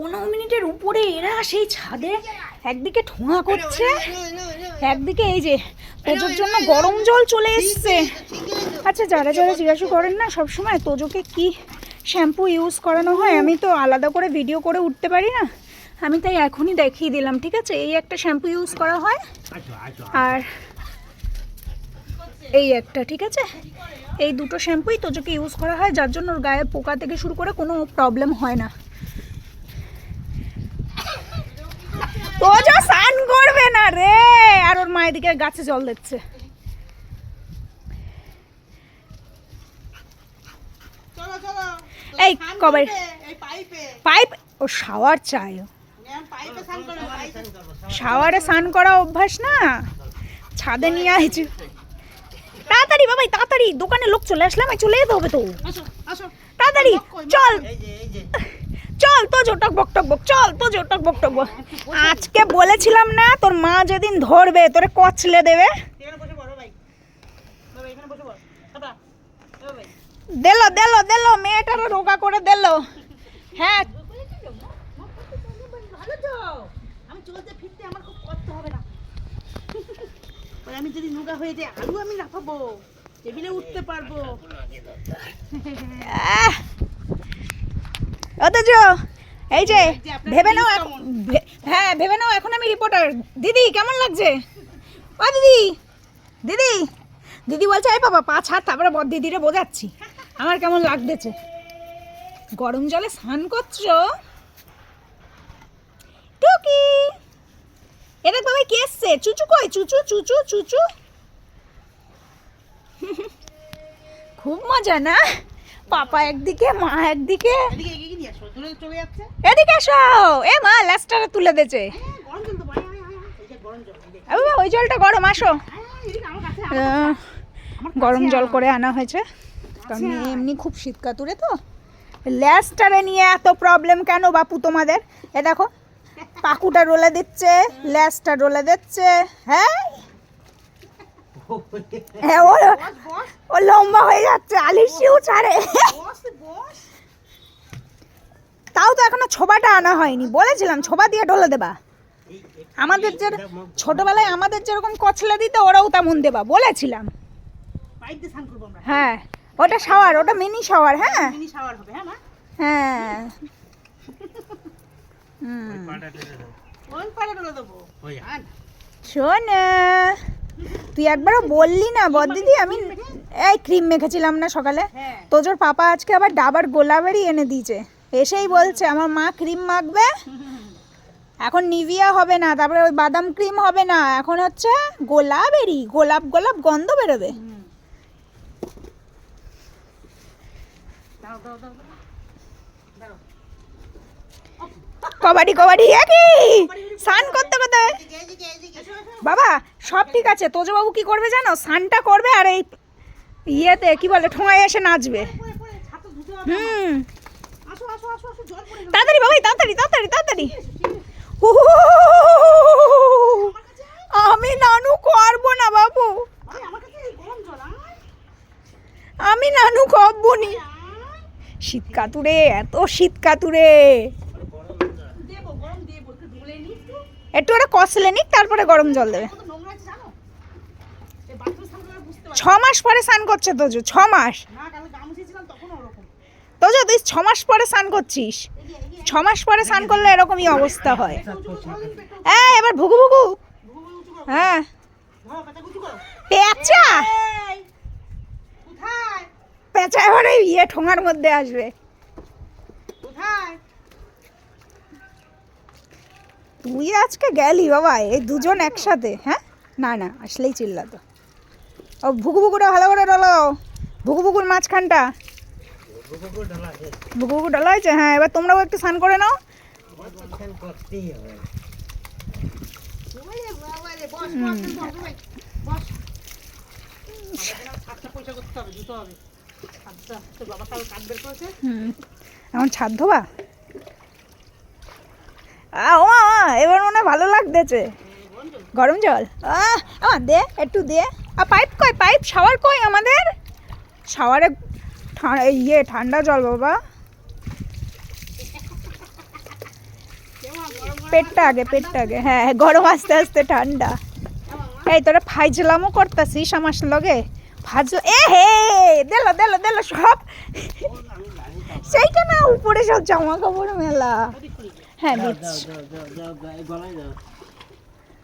পনেরো মিনিটের উপরে এরা সেই ছাদে একদিকে ঠোঙা করছে, একদিকে এই যে তোজোর জন্য গরম জল চলে এসছে। আচ্ছা যারা যারা জিজ্ঞাসা করেন না, সবসময় তোজোকে কি শ্যাম্পু ইউজ করানো হয়, আমি তো আলাদা করে ভিডিও করে উঠতে পারি না। আমি তাই এখনই দেখিয়ে দিলাম, ঠিক আছে? এই একটা শ্যাম্পু ইউজ করা হয়। আর এই একটা, ঠিক আছে? এই দুটো শ্যাম্পুই তোজোকে ইউজ করা হয়, যার জন্য ওর গায়ে পোকা থেকে শুরু করে কোনো প্রবলেম হয় না তোজো স্নান করবে না রে আর ওর মায়ের দিকে গাছে জল দিচ্ছে। এই কবে? পাইপে। ও শাওয়ার চাই। শাওয়ারে স্নান করা অভ্যাস না? ছাদে নিয়ে আইছি তাড়াতাড়ি বাবাই তাড়াতাড়ি। দোকানে লোক চলে আসলাম চলে যেতে হবে তো। তাড়াতাড়ি চল এই যে এই যে। চল তো জোটক বক টক বক চল তো জোটক বক টক বক। আজকে বলেছিলাম না তোর মা যেদিন ধরবে তোরে কচলে দেবে। দিলো দিলো দিলো মেয়েটারও রোগা করে দিলো। হ্যাঁ আমি চলতে ফিরতে আমার খুব কষ্ট হবে না। ওই আমি যদি নোগা হয়ে যাই আলু আমি রাখাবো টেবিলে উঠতে পারব! অথচ এই যে ভেবে নাও হ্যাঁ ভেবে নাও এখন আমি রিপোর্টার দিদি কেমন লাগছে? ও দিদি দিদি দিদি বলছে এই বাবা পাঁচ হাত তারপরে বদ দিদিরে বোঝাচ্ছি। আমার কেমন লাগতেছে? গরম জলে স্নান করছ? টুকি। এটা বাবা কে এসছে? চুচু কই? চুচু চুচু চুচু। খুব মজা না? পাপা একদিকে মা একদিকে। এদিকে আসো এ মা ল্যাসটারে তুলে দিয়েছে হ্যাঁ, গরম জল তো ভাই ভাই ভাই এই যে গরম জল এই যে। এ বাবা, ওই জলটা গরম আসো। হ্যাঁ, গরম জল করে আনা হয়েছে। কারণ এমনি খুব শীত কাতুরে তো। ল্যাসটারে নিয়ে এত প্রবলেম কেন বাপু তোমাদের? এ দেখো পাকুটা রোলে দিচ্ছে ল্যাসটা রোলে দিচ্ছে হ্যাঁ? হ্যাঁ ও লম্বা হয়ে যাচ্ছে আলির শিউ ছাড়ে। তাও তো এখনও ছোবাটা আনা হয়নি। বলেছিলাম ছোবা দিয়ে ঢলে দেবা। আমাদের যে ছোটবেলায় আমাদের যেরকম কচলে দিতে ওরাও তেমন দেবা বলেছিলাম। হ্যাঁ ওটা শাওয়ার ওটা মিনি শাওয়ার হ্যাঁ? মিনি শাওয়ার হবে হ্যাঁ হ্যাঁ। শোন তুই একবারও বললি না বদ দিদি আমি এই ক্রিম মেখেছিলাম না সকালে। হ্যাঁ। তোজোর পাপা আজকে আবার ডাবার গোলাবেরি এনে দিয়েছে। এসেই বলছে আমার মা ক্রিম মাখবে এখন নিভিয়া হবে না তারপরে ওই বাদাম ক্রিম হবে না এখন হচ্ছে গোলাবেরি গোলাপ গোলাপ গন্ধ বেরোবে। কবাডি কবাডি একই স্নান করতে এসো বাবা সব ঠিক আছে তোজবাবু কি করবে জানো? স্নানটা করবে আর এই ইয়েতে কি বলে ঠোঙায় এসে নাচবে। হুম। তাড়াতাড়ি বাবাই তাড়াতাড়ি তাড়াতাড়ি তাড়াতাড়ি। আমি নানু করব না বাবু আমি নানু করব নি শীত কাতুরে এত শীত কাতুরে একটু ওরা কষলে নিক তারপরে গরম জল দেবে ছ মাস পরে স্নান করছে তোজো ছ মাস তুই ছ মাস পরে স্নান করছিস? ছ মাস পরে স্নান করলে এরকমই অবস্থা হয়। এই, এবার ভুগু ভুগু। হ্যাঁ। পেঁচা? পেঁচা এবার এই ইয়ে ঠোঙার মধ্যে আসবে। তুই আজকে গেলি বাবা, এই দুজন একসাথে হ্যাঁ? না না, আসলেই চিল্লাতো। ও ভুগু ভুগুটা ভালো করে ডলো ভুগু ভুগুর মাঝখানটা। ভুগু ডলা হয়েছে হ্যাঁ এবার তোমরাও একটু স্নান করে নাও। এখন ছাদ ধোবা? ও এবার মনে ভালো লাগতেছে। গরম জল? আহ, আমার দে একটু দে। আর পাইপ কই পাইপ? শাওয়ার কই আমাদের? শাওয়ারে ইয়ে ঠান্ডা জল বাবা। পেটটা আগে পেটটা আগে। হ্যাঁ গরম আস্তে আস্তে ঠান্ডা। এই তোরা ফাইজলামও করতাছিস আমার লগে? ফাজল এ হে দিল দিল দিল সব। সেইটা না উপরে সব জামা কাপড় মেলা। হ্যাঁ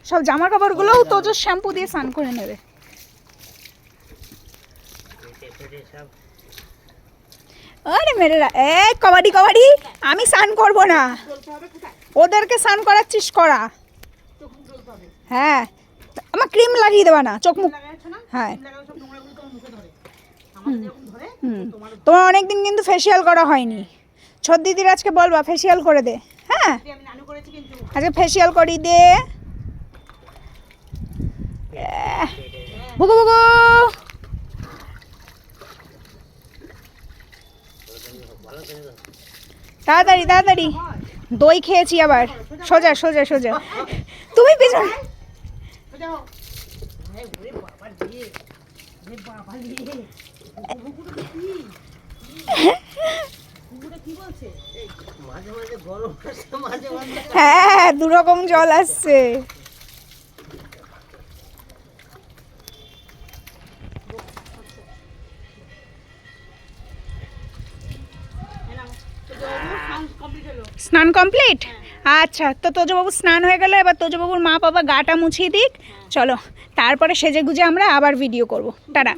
সব জামা কাপড়গুলোও তোজো শ্যাম্পু দিয়ে স্নান করে নেবে। আরে মেরেরা এ কবাডি কবাডি। আমি স্নান করব না। ওদেরকে স্নান করাচ্ছিস করা। হ্যাঁ। আমার ক্রিম লাগিয়ে দেবা না চোখ মুখ হ্যাঁ। তোমার অনেকদিন কিন্তু ফেসিয়াল করা হয়নি। ছোট দিদির আজকে বলবা ফেসিয়াল করে দে। হ্যাঁ। আজকে ফেসিয়াল করি দে। এহ, বুকু বুকু তাড়াতাড়ি তাড়াতাড়ি। দই খেয়েছি আবার। সোজা সোজা সোজা। তুমি পিছনে হ্যাঁ দু রকম জল আসছে। এলাম স্নান কমপ্লিট? আচ্ছা তো তোজবাবু স্নান হয়ে গেল এবার তোজবাবুর মা বাবা গাটা মুছিয়ে দিক। চলো তারপরে সেজে গুজে আমরা আবার ভিডিও করব। টাটা।